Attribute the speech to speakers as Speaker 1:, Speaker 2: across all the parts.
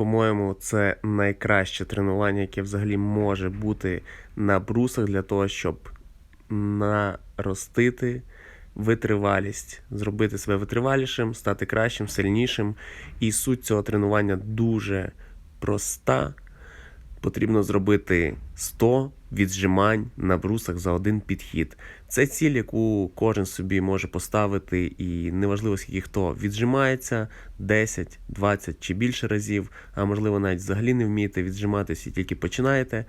Speaker 1: По-моєму, це найкраще тренування, яке взагалі може бути на брусах для того, щоб наростити витривалість, зробити себе витривалішим, стати кращим, сильнішим. І суть цього тренування дуже проста. Потрібно зробити 100 віджимань на брусах за один підхід. Це ціль, яку кожен собі може поставити, і неважливо, скільки хто віджимається 10, 20 чи більше разів, а можливо навіть взагалі не вмієте віджиматися і тільки починаєте,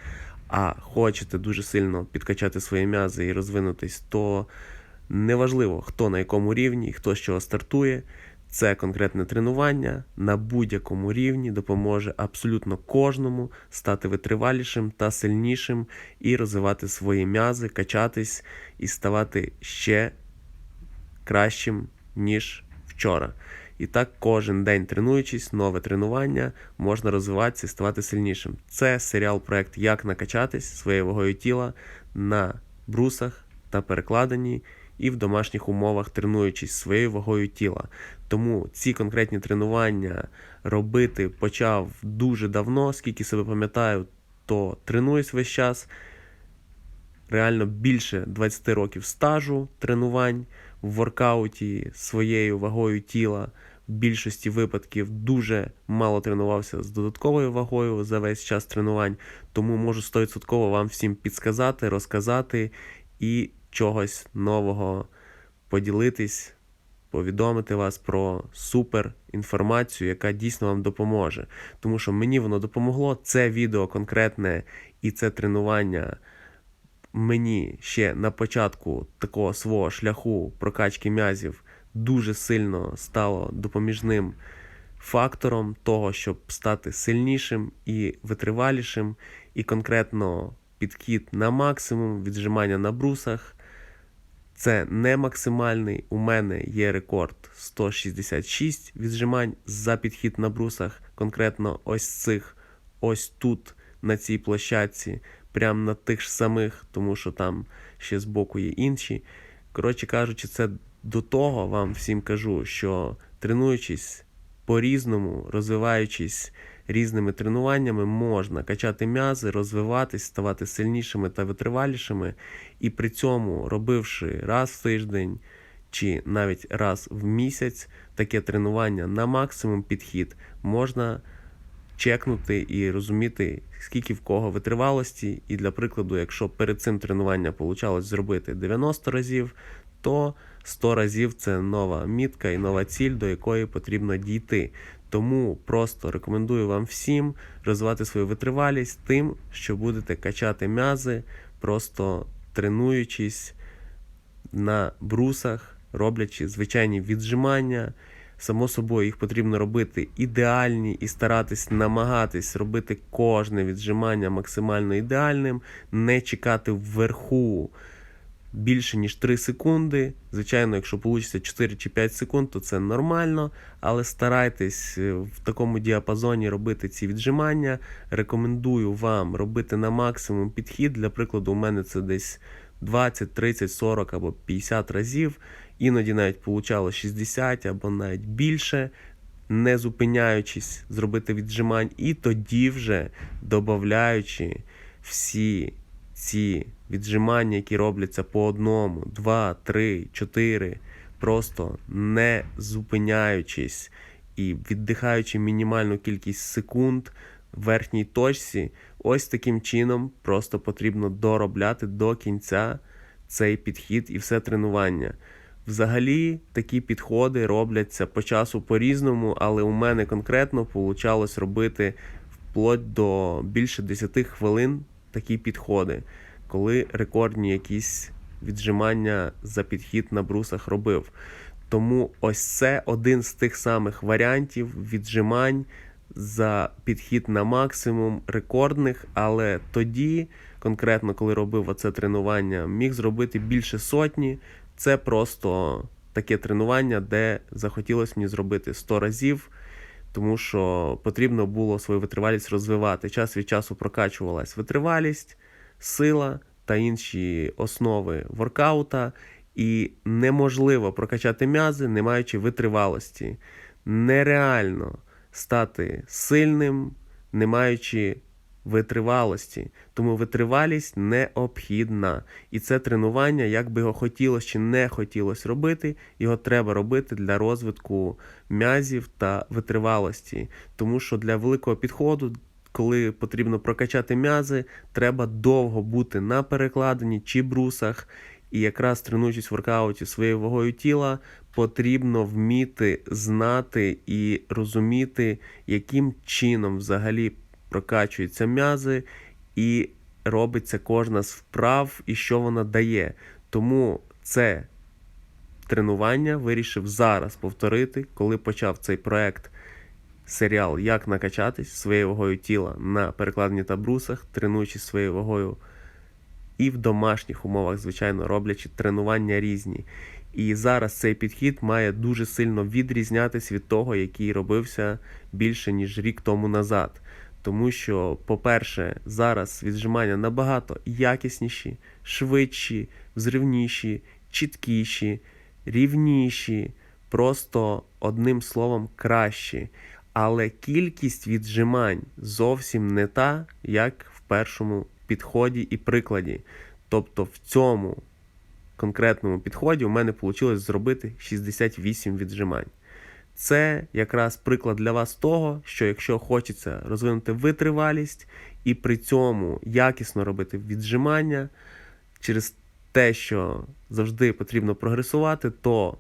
Speaker 1: а хочете дуже сильно підкачати свої м'язи і розвинутись, то неважливо, хто на якому рівні, хто з чого стартує. Це конкретне тренування на будь-якому рівні допоможе абсолютно кожному стати витривалішим та сильнішим і розвивати свої м'язи, качатись і ставати ще кращим, ніж вчора. І так кожен день тренуючись, нове тренування, можна розвиватися і ставати сильнішим. Це серіал проект Як накачатись своєю вагою тіла на брусах та перекладенні і в домашніх умовах тренуючись своєю вагою тіла. Тому ці конкретні тренування робити почав дуже давно, скільки себе пам'ятаю, то тренуюсь весь час. Реально більше 20 років стажу тренувань в воркауті своєю вагою тіла. В більшості випадків дуже мало тренувався з додатковою вагою за весь час тренувань, тому можу 100% вам всім підсказати, розказати і чогось нового поділитись, повідомити вас про супер інформацію, яка дійсно вам допоможе. Тому що мені воно допомогло. Це відео конкретне і це тренування мені ще на початку такого свого шляху прокачки м'язів дуже сильно стало допоміжним фактором того, щоб стати сильнішим і витривалішим, і конкретно підхід на максимум, віджимання на брусах. Це не максимальний. У мене є рекорд 166 віджимань за підхід на брусах. Конкретно ось цих, ось тут, на цій площадці, прямо на тих ж самих, тому що там ще збоку є інші. Коротше кажучи, це до того вам всім кажу, що тренуючись по-різному, розвиваючись різними тренуваннями, можна качати м'язи, розвиватись, ставати сильнішими та витривалішими, і при цьому, робивши раз в тиждень чи навіть раз в місяць таке тренування на максимум підхід, можна чекнути і розуміти, скільки в кого витривалості. І для прикладу, якщо перед цим тренуванням вийшло зробити 90 разів, то 100 разів це нова мітка і нова ціль, до якої потрібно дійти. Тому просто рекомендую вам всім розвивати свою витривалість тим, що будете качати м'язи, просто тренуючись на брусах, роблячи звичайні віджимання. Само собою, їх потрібно робити ідеальні і старатись намагатись робити кожне віджимання максимально ідеальним, не чекати вверху більше ніж 3 секунди. Звичайно, якщо вийде 4 чи 5 секунд, то це нормально, але старайтесь е, в такому діапазоні робити ці віджимання. Рекомендую вам робити на максимум підхід. Для прикладу, у мене це десь 20, 30, 40 або 50 разів. Іноді навіть получало 60 або навіть більше. Не зупиняючись, зробити віджимань, і тоді вже додаючи всі ці віджимання, які робляться по одному, два, три, чотири, просто не зупиняючись і віддихаючи мінімальну кількість секунд в верхній точці, ось таким чином просто потрібно доробляти до кінця цей підхід і все тренування. Взагалі такі підходи робляться по часу по-різному, але у мене конкретно вийшло робити вплоть до більше 10 хвилин такі підходи, коли рекордні якісь віджимання за підхід на брусах робив. Тому ось це один з тих самих варіантів віджимань за підхід на максимум рекордних, але тоді, конкретно коли робив оце тренування, міг зробити більше сотні. Це просто таке тренування, де захотілося мені зробити 100 разів тому що потрібно було свою витривалість розвивати. Час від часу прокачувалась витривалість, сила та інші основи воркаута, і неможливо прокачати м'язи, не маючи витривалості. Нереально стати сильним, не маючи витривалості. Тому витривалість необхідна. І це тренування, як би його хотілося чи не хотілося робити, його треба робити для розвитку м'язів та витривалості. Тому що для великого підходу, коли потрібно прокачати м'язи, треба довго бути на перекладині чи брусах. І якраз тренуючись в воркауті своєю вагою тіла, потрібно вміти знати і розуміти, яким чином взагалі прокачуються м'язи і робиться кожна з вправ і що вона дає. Тому це тренування вирішив зараз повторити, коли почав цей проект. Серіал Як накачатись своєю вагою тіла на перекладині та брусах, тренуючись своєю вагою і в домашніх умовах, звичайно, роблячи тренування різні. І зараз цей підхід має дуже сильно відрізнятися від того, який робився більше ніж рік тому назад. Тому що, по-перше, зараз віджимання набагато якісніші, швидші, взривніші, чіткіші, рівніші, просто одним словом кращі. Але кількість віджимань зовсім не та, як в першому підході і прикладі. Тобто в цьому конкретному підході у мене вийшло зробити 68 віджимань. Це якраз приклад для вас того, що якщо хочеться розвинути витривалість і при цьому якісно робити віджимання через те, що завжди потрібно прогресувати, то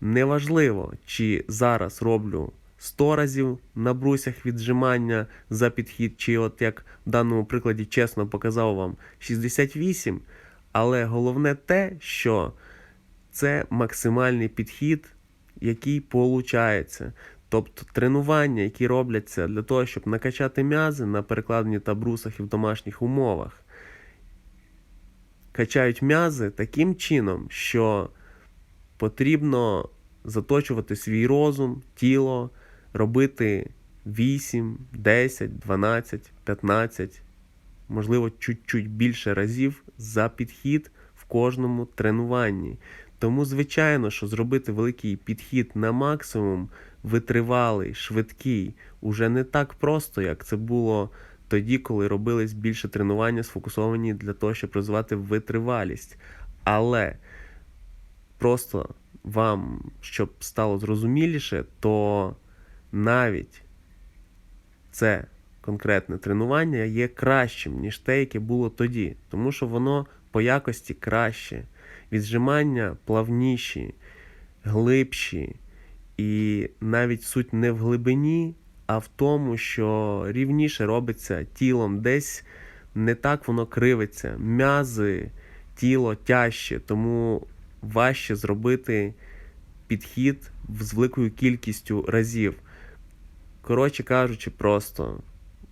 Speaker 1: неважливо, чи зараз роблю 100 разів на брусях віджимання за підхід, чи от як в даному прикладі чесно показав вам 68, але головне те, що це максимальний підхід який получається. Тобто тренування, які робляться для того, щоб накачати м'язи на перекладенні та брусах і в домашніх умовах, качають м'язи таким чином, що потрібно заточувати свій розум, тіло, робити 8, 10, 12, 15, можливо, чуть-чуть більше разів за підхід в кожному тренуванні. Тому, звичайно, що зробити великий підхід на максимум, витривалий, швидкий, уже не так просто, як це було тоді, коли робились більше тренування, сфокусовані для того, щоб розвивати витривалість. Але просто вам, щоб стало зрозуміліше, то навіть це конкретне тренування є кращим, ніж те, яке було тоді, тому що воно по якості краще віджимання плавніші, глибші. І навіть суть не в глибині, а в тому, що рівніше робиться тілом, десь не так воно кривиться. М'язи, тіло тяжче, тому важче зробити підхід з великою кількістю разів. Коротше кажучи, просто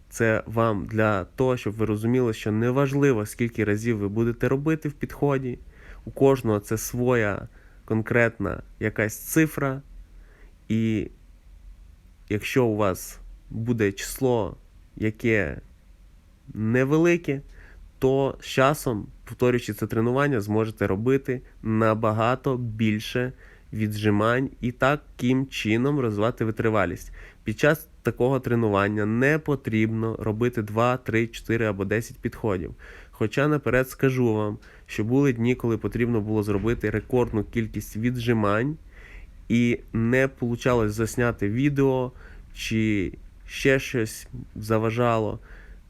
Speaker 1: це вам для того, щоб ви розуміли, що неважливо, скільки разів ви будете робити в підході. У кожного це своя конкретна якась цифра. І якщо у вас буде число, яке невелике, то з часом, повторюючи це тренування, зможете робити набагато більше віджимань і таким чином розвивати витривалість. Під час такого тренування не потрібно робити 2, 3, 4 або 10 підходів. Хоча наперед скажу вам, що були дні, коли потрібно було зробити рекордну кількість віджимань, і не вийшло засняти відео, чи ще щось заважало,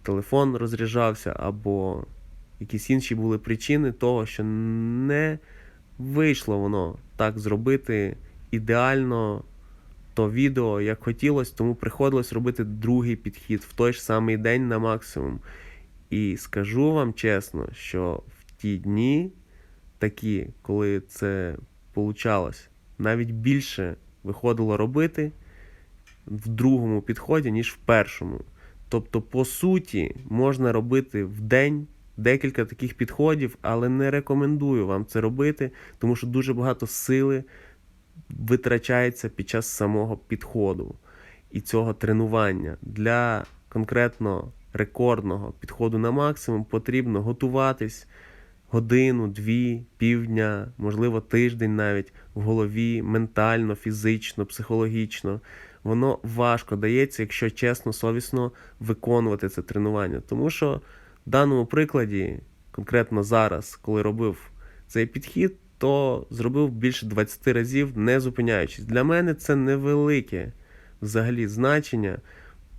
Speaker 1: телефон розряджався, або якісь інші були причини того, що не вийшло воно так зробити ідеально то відео, як хотілося, тому приходилось робити другий підхід в той ж самий день на максимум. І скажу вам чесно, що в ті дні, такі, коли це получалось, навіть більше виходило робити в другому підході, ніж в першому. Тобто, по суті, можна робити в день декілька таких підходів, але не рекомендую вам це робити, тому що дуже багато сили витрачається під час самого підходу і цього тренування. Для конкретно рекордного підходу на максимум потрібно готуватись годину, дві, півдня, можливо, тиждень навіть в голові, ментально, фізично, психологічно. воно важко дається, якщо чесно, совісно виконувати це тренування. Тому що в даному прикладі, конкретно зараз, коли робив цей підхід, то зробив більше 20 разів, не зупиняючись. Для мене це невелике взагалі значення.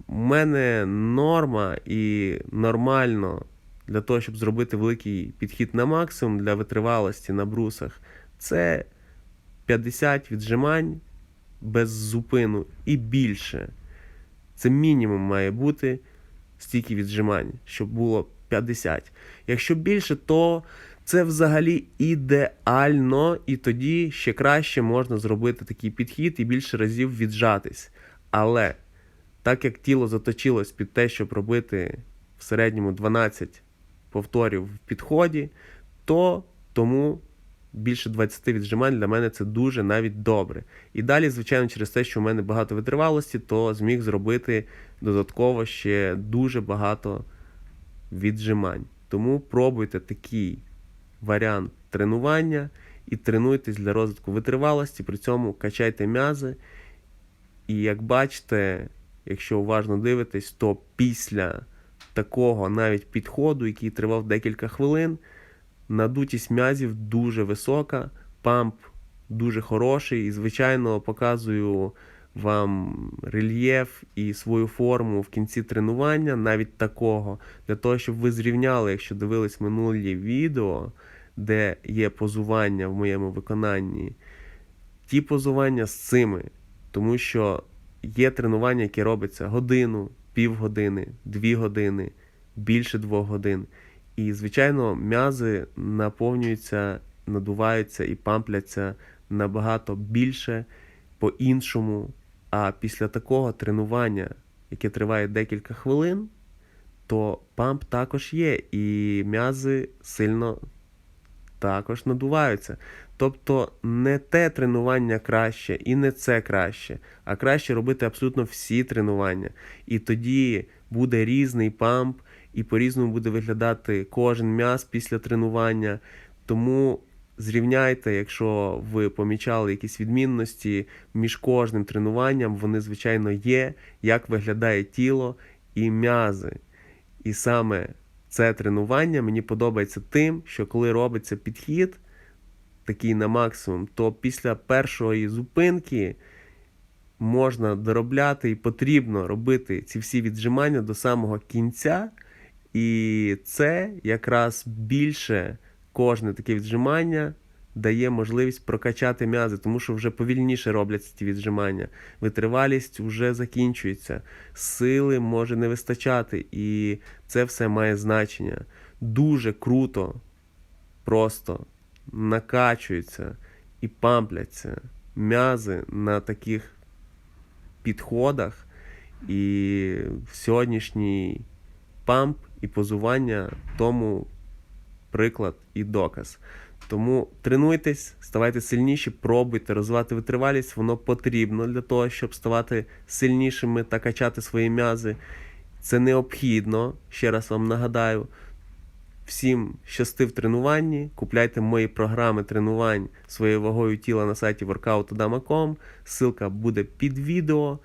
Speaker 1: У мене норма і нормально для того, щоб зробити великий підхід на максимум для витривалості на брусах, це 50 віджимань без зупину і більше. Це мінімум має бути стільки віджимань, щоб було 50. Якщо більше, то це взагалі ідеально, і тоді ще краще можна зробити такий підхід і більше разів віджатись. Але так як тіло заточилось під те, щоб робити в середньому 12 повторів в підході, то тому більше 20 віджимань для мене це дуже навіть добре. І далі, звичайно, через те, що в мене багато витривалості, то зміг зробити додатково ще дуже багато віджимань. Тому пробуйте такий варіант тренування і тренуйтесь для розвитку витривалості, при цьому качайте м'язи. І як бачите, якщо уважно дивитесь, то після такого навіть підходу, який тривав декілька хвилин, надутість м'язів дуже висока, памп дуже хороший. І, звичайно, показую вам рельєф і свою форму в кінці тренування, навіть такого, для того, щоб ви зрівняли, якщо дивились минулі відео, де є позування в моєму виконанні, ті позування з цими. Тому що є тренування, яке робиться годину, півгодини, дві години, більше двох годин. І, звичайно, м'язи наповнюються, надуваються і пампляться набагато більше по-іншому. А після такого тренування, яке триває декілька хвилин, то памп також є, і м'язи сильно також надуваються. Тобто не те тренування краще і не це краще, а краще робити абсолютно всі тренування. І тоді буде різний памп, і по-різному буде виглядати кожен м'яз після тренування. Тому зрівняйте, якщо ви помічали якісь відмінності між кожним тренуванням, вони, звичайно, є, як виглядає тіло і м'язи. І саме це тренування мені подобається тим, що коли робиться підхід такий на максимум, то після першої зупинки можна доробляти і потрібно робити ці всі віджимання до самого кінця. І це якраз більше кожне таке віджимання дає можливість прокачати м'язи, тому що вже повільніше робляться ті віджимання. Витривалість вже закінчується, сили може не вистачати, і це все має значення. Дуже круто, просто накачуються і пампляться м'язи на таких підходах. І сьогоднішній памп і позування тому приклад і доказ. Тому тренуйтесь, ставайте сильніші, пробуйте розвивати витривалість, воно потрібно для того, щоб ставати сильнішими та качати свої м'язи. Це необхідно, ще раз вам нагадаю. Всім щасти в тренуванні, купляйте мої програми тренувань своєю вагою тіла на сайті workout.com. Ссылка буде під відео.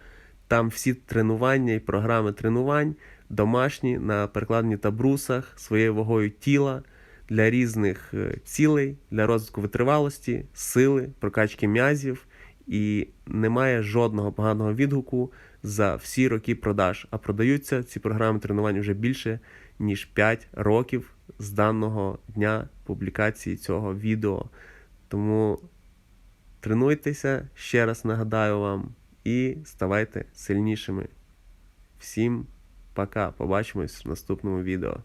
Speaker 1: Там всі тренування і програми тренувань домашні на перекладенні та брусах своєю вагою тіла для різних е, цілей, для розвитку витривалості, сили, прокачки м'язів. І немає жодного поганого відгуку за всі роки продаж. А продаються ці програми тренувань вже більше ніж 5 років з даного дня публікації цього відео. Тому тренуйтеся, ще раз нагадаю вам, і ставайте сильнішими. Всім пока! Побачимось в наступному відео.